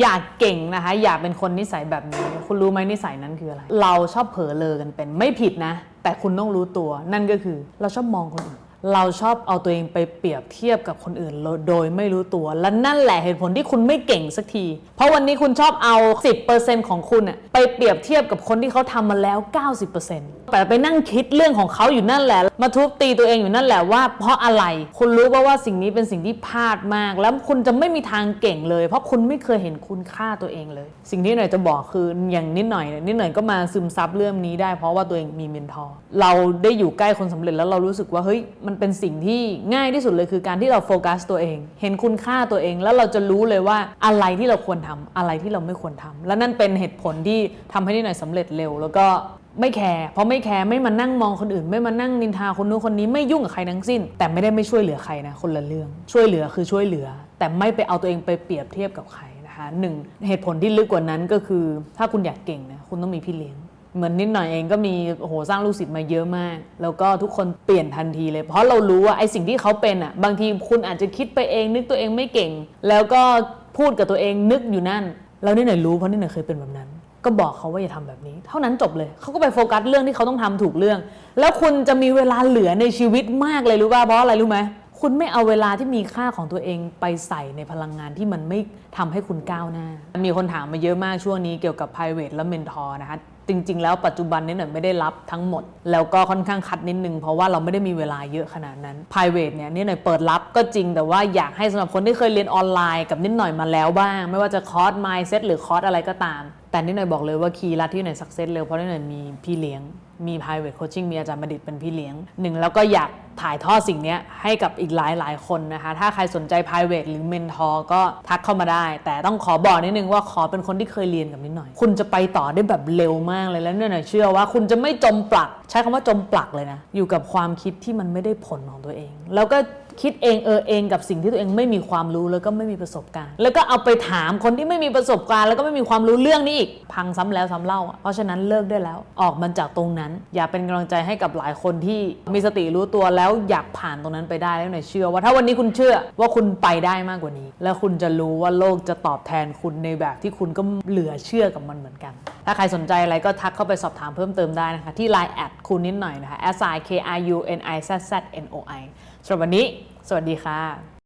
อยากเก่งนะคะ อยากเป็นคนนิสัยแบบนี้ คุณรู้ไหมนิสัยนั้นคืออะไร เราชอบเผลอเลอกันเป็นไม่ผิดนะ แต่คุณต้องรู้ตัว นั่นก็คือเราชอบมองคนอื่น เราชอบเอาตัวเองไปเปรียบเทียบกับคนอื่นโดยไม่รู้ตัว และนั่นแหละเหตุผลที่คุณไม่เก่งสักที เพราะวันนี้คุณชอบเอา 10%ของคุณอะไปเปรียบเทียบกับคนที่เขาทำมาแล้ว 90%แต่ไปนั่งคิดเรื่องของเขาอยู่นั่นแหละ มาทุบตีตัวเองอยู่นั่นแหละว่า เพราะอะไร คุณรู้ป่าว่าสิ่งนี้เป็นสิ่งที่พลาดมาก แล้วคุณจะไม่มีทางเก่งเลย เพราะคุณไม่เคยเห็นคุณค่าตัวเองเลย สิ่งที่หน่อยจะบอกคืออย่างนิดหน่อยนิดหน่อยก็มาซึมซับเรื่องนี้ได้ เพราะว่าตัวเองมีเมนทอร์เราได้อยู่ใกล้คนสำเร็จแล้วเรารู้สึกว่าเฮ้ยมันเป็นสิ่งที่ง่ายที่สุดเลยคือการที่เราโฟกัสตัวเอง เห็นคุณค่าตัวเอง แล้วเราจะรู้เลยว่าอะไรที่เราควรทำอะไรที่เราไม่ควรทำและนั่นเป็นเหตุผลที่ทำให้นิดหน่อยสำเร็จเร็ว แล้วก็ไม่แคร์เพราะไม่แคร์ไม่มานั่งมองคนอื่น ไม่มานั่งนินทาคนนู้นคนนี้ไม่ยุ่งกับใครทั้งสิ้น แต่ไม่ได้ไม่ช่วยเหลือใครนะคนละเรื่อง ช่วยเหลือคือช่วยเหลือ แต่ไม่ไปเอาตัวเองไปเปรียบเทียบกับใครนะคะหนึ่งเหตุผลที่ลึกกว่านั้นก็คือ ถ้าคุณอยากเก่งนะคุณต้องมีพี่เลี้ยง เหมือนนิดหน่อยเองก็มีโหสร้างลูกศิษย์มาเยอะมาก แล้วก็ทุกคนเปลี่ยนทันทีเลย เพราะเรารู้ว่าไอ้สิ่งที่เขาเป็นอะ บางทีคุณอาจจะคิดไปเอง นึกตัวเองไม่เก่ง แล้วก็พูดกับตัวเองนึกอยู่นั่น แล้วนิดหน่อยรู้เพราะนิดหน่อยเคยเป็นแบบนั้น ก็บอกเขาว่าอย่าทำแบบนี้ เท่านั้นจบเลยเขาก็ไปโฟกัสเรื่องที่เขาต้องทำถูกเรื่อง แล้วคุณจะมีเวลาเหลือในชีวิตมากเลยรู้ป่ะเพราะอะไรรู้ไหมคุณไม่เอาเวลาที่มีค่าของตัวเองไปใส่ในพลังงานที่มันไม่ทำให้คุณก้าวหน้า มีคนถามมาเยอะมากช่วงนี้เกี่ยวกับ private และ mentor นะคะ จริง ๆ แล้วปัจจุบันนี้หน่อยไม่ได้รับทั้งหมด แล้วก็ค่อนข้างคัดนิดนึง เพราะว่าเราไม่ได้มีเวลาเยอะขนาดนั้น private เนี่ยนี่หน่อยเปิดรับก็จริงแต่ว่าอยากให้สำหรับคนที่เคยเรียนออนไลน์กับนิดหน่อยมาแล้วบ้าง ไม่ว่าจะคอร์ส mindset หรือคอร์สอะไรก็ตาม แต่นิดหน่อยบอกเลยว่าคีย์ลัดที่หน่อยสักเซสเร็วเพราะนิดหน่อยมีพี่เลี้ยง มี private coaching มีอาจารย์บัณฑิตเป็นพี่เลี้ยงหนึ่งแล้วก็อยากถ่ายทอดสิ่งนี้ให้กับอีกหลายหลายคนนะคะ ถ้าใครสนใจ private หรือ mentor ก็ทักเข้ามาได้ แต่ต้องขอบอกนิดนึงว่าขอเป็นคนที่เคยเรียนกับนิดหน่อย คุณจะไปต่อได้แบบเร็วมากเลยแล้วเนี่ยหน่อยเชื่อว่าคุณจะไม่จมปลัก ใช้คำว่าจมปลักเลยนะ อยู่กับความคิดที่มันไม่ได้ผลของตัวเอง แล้วก็ คิดเองเออเองกับสิ่งที่ตัวเองไม่มีความรู้แล้วก็ไม่มีประสบการณ์ แล้วก็เอาไปถามคนที่ไม่มีประสบการณ์ แล้วก็ไม่มีความรู้เรื่องนี้อีกพังซ้ำแล้วซ้ำเล่า เพราะฉะนั้นเลิกได้แล้วออกมันจากตรงนั้น อย่าเป็นกำลังใจให้กับหลายคนที่มีสติรู้ตัวแล้วอยากผ่านตรงนั้นไปได้แล้วหน่อยเชื่อ ว่าถ้าวันนี้คุณเชื่อว่าคุณไปได้มากกว่านี้ แล้วคุณจะรู้ว่าโลกจะตอบแทนคุณในแบบที่คุณก็เหลือเชื่อกับมันเหมือนกัน ถ้าใครสนใจอะไรก็ทักเข้าไปสอบถามเพิ่มเติมได้นะคะ ที่ Line แอดคุณนิดหน่อยนะคะ s i k r u n i z z n o i สำหรับวันนี้ สวัสดีค่ะ